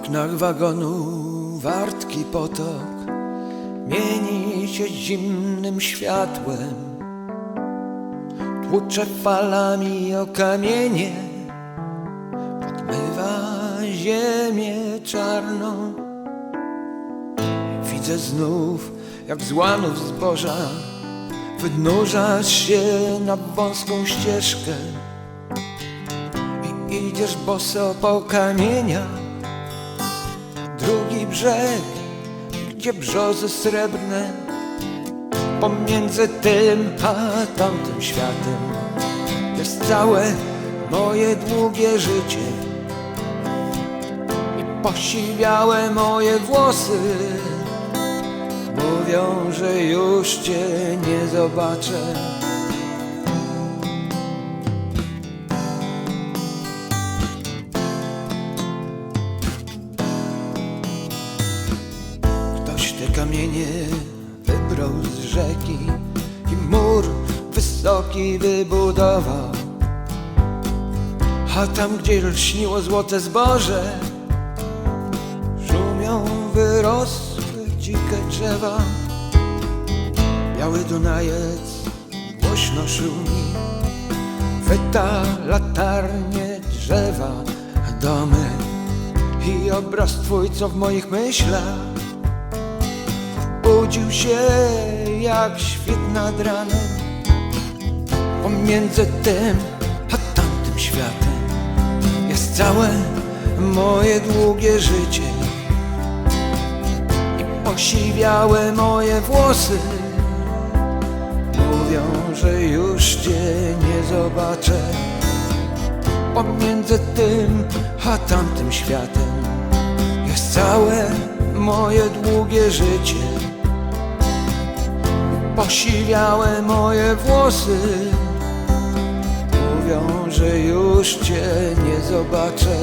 oknach wagonu wartki potok mieni się zimnym światłem. Tłucze falami o kamienie, podmywa ziemię czarną. Widzę znów, jak z łanów zboża wynurzasz się na wąską ścieżkę i idziesz boso po kamieniach. Brzeg, gdzie brzozy srebrne pomiędzy tym a tamtym światem jest całe moje długie życie i posiwiałe moje włosy. Mówią, że już cię nie zobaczę. Kamienie wybrał z rzeki i mur wysoki wybudował. A tam, gdzie lśniło złote zboże, szumią wyrosłe dzikie drzewa. Biały Dunajec głośno szumi, chwyta latarnie drzewa, domy i obraz twój, co w moich myślach budził się jak świt nad ranem. Pomiędzy tym a tamtym światem Jest całe moje długie życie. I posiwiałe moje włosy Mówią, że już cię nie zobaczę. Pomiędzy tym a tamtym światem Jest całe moje długie życie Posiwiałe moje włosy Mówią, że już cię nie zobaczę